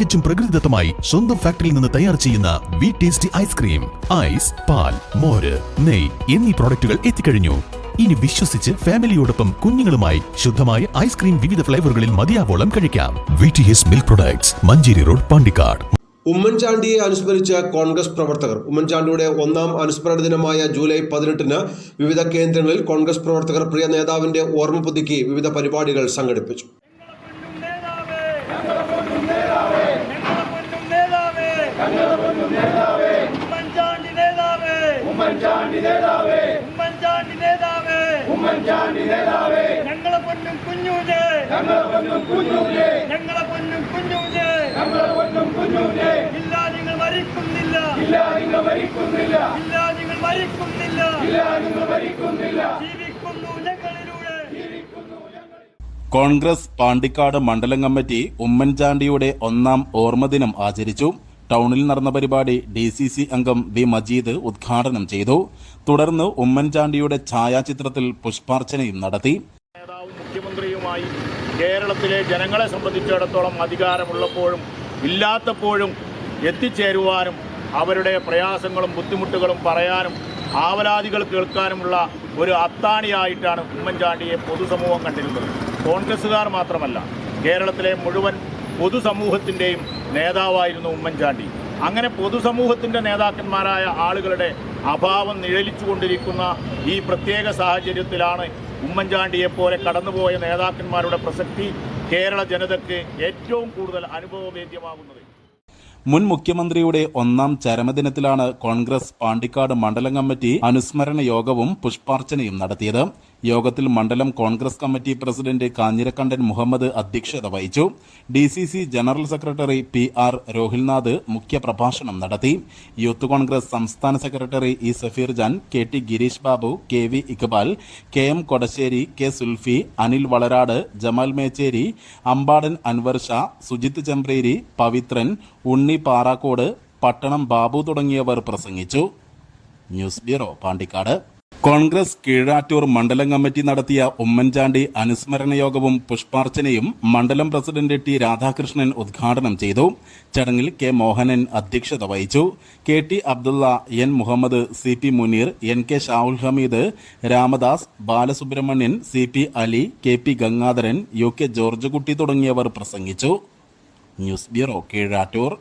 തികച്ചും പ്രകൃതിദത്തമായി സ്വന്തം ഫാക്ടറിയിൽ നിന്ന് തയ്യാർ ചെയ്യുന്ന വി ടേസ്റ്റി ഐസ്ക്രീം ഐസ് പാൽ മോര് നെയ് എന്നീ പ്രോഡക്റ്റുകൾ എത്തിക്കഴിഞ്ഞു. ഇനി വിശ്വസിച്ച് ഫാമിലിയോടൊപ്പം കുഞ്ഞുങ്ങളുമായി ശുദ്ധമായ ഐസ്ക്രീം വിവിധ ഫ്ലേവറുകളിൽ മതിയാവോളം കഴിക്കാം. V T S milk products Manjeri road Pandikkad. ഉമ്മൻചാണ്ടിയെ അനുസ്മരിച്ച കോൺഗ്രസ് പ്രവർത്തകർ ഉമ്മൻചാണ്ടിയുടെ ഒന്നാം അനുസ്മരണ ദിനമായ ജൂലൈ പതിനെട്ടിന് വിവിധ കേന്ദ്രങ്ങളിൽ കോൺഗ്രസ് പ്രവർത്തകർ പ്രിയ നേതാവിന്റെ ഓർമ്മ പുതുക്കി വിവിധ പരിപാടികൾ സംഘടിപ്പിച്ചു. ഉമ്മൻചാണ്ടി നേതാവേ. ഉമ്മൻചാണ്ടി നേതാവേ. ഉമ്മൻചാണ്ടി നേതാവേ. ഉമ്മൻചാണ്ടി നേതാവേ. ഞങ്ങളെ പൊന്നും കുഞ്ഞൂഞ്ഞേ. ഞങ്ങളെ പൊന്നും കുഞ്ഞൂഞ്ഞേ. ഞങ്ങളെ പൊന്നും കുഞ്ഞൂഞ്ഞേ. ഞങ്ങളെ പൊന്നും കുഞ്ഞൂഞ്ഞേ. ഇല്ല നിങ്ങൾ മരിക്കുന്നില്ല. ഇല്ല നിങ്ങൾ മരിക്കുന്നില്ല. ഇല്ല നിങ്ങൾ മരിക്കുന്നില്ല. ഇല്ല നിങ്ങൾ മരിക്കുന്നില്ല. ജീവിക്കുന്നു ഞങ്ങളിലൂടെ. ജീവിക്കുന്നു കോൺഗ്രസ് പാണ്ടിക്കാട് മണ്ഡലം കമ്മിറ്റി ഉമ്മൻചാണ്ടിയുടെ ഒന്നാം ഓർമ്മദിനം ആചരിച്ചു. ടൗണിൽ നടന്ന പരിപാടി ഡി സി സി അംഗം വി മജീദ് ഉദ്ഘാടനം ചെയ്തു. തുടർന്ന് ഉമ്മൻചാണ്ടിയുടെ ഛായാചിത്രത്തിൽ പുഷ്പാർച്ചനയും നടത്തി. മുഖ്യമന്ത്രിയുമായി കേരളത്തിലെ ജനങ്ങളെ സംബന്ധിച്ചിടത്തോളം അധികാരമുള്ളപ്പോഴും ഇല്ലാത്തപ്പോഴും എത്തിച്ചേരുവാനും അവരുടെ പ്രയാസങ്ങളും ബുദ്ധിമുട്ടുകളും പറയാനും ആവലാതികൾ കേൾക്കാനുമുള്ള ഒരു അത്താണിയായിട്ടാണ് ഉമ്മൻചാണ്ടിയെ പൊതുസമൂഹം കണ്ടിരുന്നത്. കോൺഗ്രസ്സുകാർ മാത്രമല്ല കേരളത്തിലെ മുഴുവൻ പൊതുസമൂഹത്തിന്റെയും നേതാവായിരുന്നു ഉമ്മൻചാണ്ടി. അങ്ങനെ പൊതുസമൂഹത്തിന്റെ നേതാക്കന്മാരായ ആളുകളുടെ അഭാവം നിഴലിച്ചുകൊണ്ടിരിക്കുന്ന ഈ പ്രത്യേക സാഹചര്യത്തിലാണ് ഉമ്മൻചാണ്ടിയെപ്പോലെ കടന്നുപോയ നേതാക്കന്മാരുടെ പ്രസക്തി കേരള ജനതയ്ക്ക് ഏറ്റവും കൂടുതൽ അനുഭവവേദ്യമാകുന്നത്. മുൻ മുഖ്യമന്ത്രിയുടെ ഒന്നാം ചരമദിനത്തിലാണ് കോൺഗ്രസ് പാണ്ടിക്കാട് മണ്ഡലം കമ്മിറ്റി അനുസ്മരണ യോഗവും പുഷ്പാർച്ചനയും നടത്തിയത്. യോഗത്തിൽ മണ്ഡലം കോൺഗ്രസ് കമ്മിറ്റി പ്രസിഡന്റ് കാഞ്ഞിരക്കണ്ടൻ മുഹമ്മദ് അധ്യക്ഷത വഹിച്ചു. D C C general secretary P R Rohilnath മുഖ്യപ്രഭാഷണം നടത്തി. യൂത്ത് കോൺഗ്രസ് സംസ്ഥാന secretary E Safeer Jan K T Gireesh Babu K V Iqbal K M Kodassery K Sulfi Anil Valarad Jamal Mecheri Ambadan Anwar Sha Sujith Chembreri Pavithran Unni Parakkode Pattanam Babu തുടങ്ങിയവർ പ്രസംഗിച്ചു. News bureau Pandikkad. Congress Keezhattoor മണ്ഡലം committee നടത്തിയ ഉമ്മൻചാണ്ടി അനുസ്മരണ യോഗവും പുഷ്പാർച്ചനയും മണ്ഡലം president T Radhakrishnan ഉദ്ഘാടനം ചെയ്തു. ചടങ്ങിൽ കെ മോഹനൻ അധ്യക്ഷത വഹിച്ചു. K T Abdulla N Muhammad C P Muneer N K Shahul Hameed Ramadas Balasubramanian C P Ali K P Gangadharan U K George Kutty തുടങ്ങിയവർ പ്രസംഗിച്ചു. News bureau Keezhattoor.